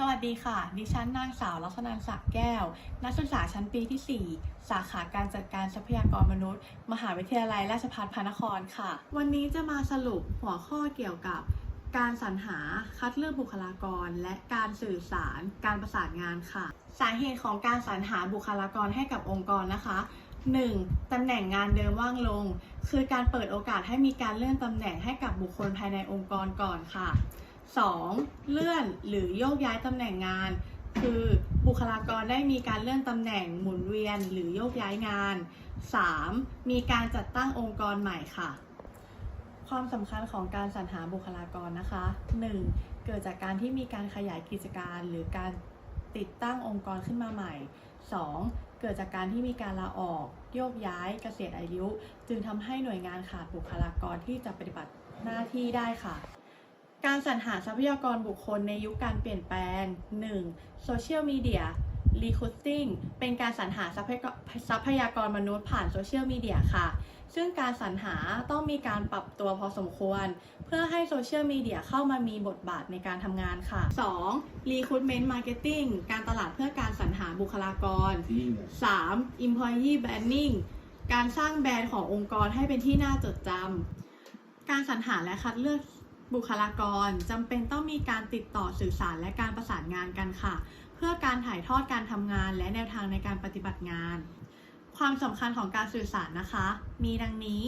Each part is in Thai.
สวัสดีค่ะ ดิฉันนางสาวลักษณันศักดิ์แก้ว นักศึกษาชั้นปีที่ 4 สาขาการจัดการทรัพยากรมนุษย์ มหาวิทยาลัยราชภัฏพระนครค่ะ วันนี้จะมาสรุปหัวข้อเกี่ยวกับ การสรรหาคัดเลือกบุคลากร และการสื่อสารการประสานงานค่ะ สาเหตุของการสรรหาบุคลากรให้กับองค์กรนะคะ 1. ตำแหน่งงานเดิมว่างลง คือการเปิดโอกาสให้มีการเลื่อนตำแหน่งให้กับบุคคลภายในองค์กรก่อนค่ะ 2. เลื่อนหรือโยกย้ายตำแหน่งงาน คือบุคลากรได้มีการเลื่อนตำแหน่งหมุนเวียนหรือโยกย้ายงาน 3. มีการจัดตั้งองค์กรใหม่ค่ะ ความสำคัญของการสรรหาบุคลากรนะคะ 1. เกิดจากการที่มีการขยายกิจการหรือการติดตั้งองค์กรขึ้นมาใหม่ 2. เกิดจากการที่มีการลาออก โยกย้ายเกษียณอายุ จึงทำให้หน่วยงานขาดบุคลากรที่จะปฏิบัติหน้าที่ได้ค่ะ การสรรหาทรัพยากรบุคคลในยุคการเปลี่ยนแปลง 1. โซเชียลมีเดีย Recruiting เป็นการสรรหาทรัพยากรทรัพยากรมนุษย์ผ่านโซเชียลมีเดียค่ะ ซึ่งการสรรหาต้องมีการปรับตัวพอสมควร เพื่อให้โซเชียลมีเดียเข้ามามีบทบาทในการทำงานค่ะ 2. Recruitment Marketing การตลาดเพื่อการสรรหาบุคลากร 3. Employee Branding การสร้างแบรนด์ขององค์กรให้เป็นที่น่าจดจำการสรรหาและคัดเลือก บุคลากรจำเป็นต้องมีการติดต่อสื่อสารและการประสานงานกันค่ะ เพื่อการถ่ายทอดการทำงานและแนวทางในการปฏิบัติงาน ความสำคัญของการสื่อสารนะคะ มีดังนี้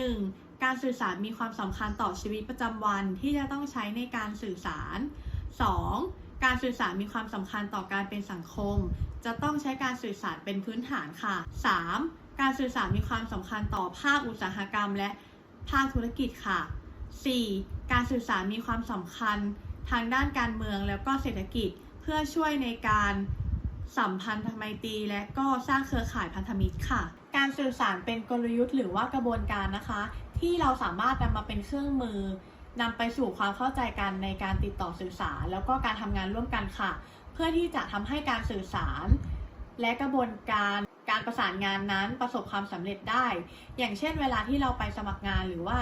1. การสื่อสารมีความสำคัญต่อชีวิตประจำวันที่จะต้องใช้ในการสื่อสาร 2. การสื่อสารมีความสำคัญต่อการเป็นสังคม จะต้องใช้การสื่อสารเป็นพื้นฐานค่ะ 3. การสื่อสารมีความสำคัญต่อภาคอุตสาหกรรมและภาคธุรกิจค่ะ 4. การสื่อสารมีความสำคัญทางด้านการเมืองแล้วก็เศรษฐกิจเพื่อช่วยในการสัมพันธไมตรีและก็สร้างเครือข่ายพันธมิตรค่ะ การสื่อสารเป็นกลยุทธ์หรือว่ากระบวนการนะคะ ที่เราสามารถนำมาเป็นเครื่องมือนำไปสู่ความเข้าใจกันในการติดต่อสื่อสาร แล้วก็การทำงานร่วมกันค่ะ เพื่อที่จะทำให้การสื่อสาร และกระบวนการการประสานงานนั้นประสบความสำเร็จได้ อย่างเช่น เวลาที่เราไปสมัครงานหรือว่า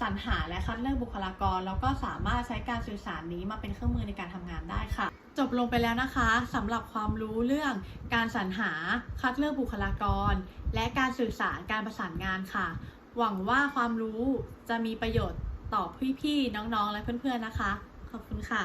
สรรหาและคัดเลือกบุคลากร แล้วก็สามารถใช้การสื่อสารนี้มาเป็นเครื่องมือในการทำงานได้ค่ะ จบลงไปแล้วนะคะสำหรับความรู้เรื่องการสรรหาคัดเลือกบุคลากร และการสื่อสารการประสานงานค่ะ หวังว่าความรู้จะมีประโยชน์ต่อพี่ๆน้องๆ และเพื่อนๆนะคะ ขอบคุณค่ะ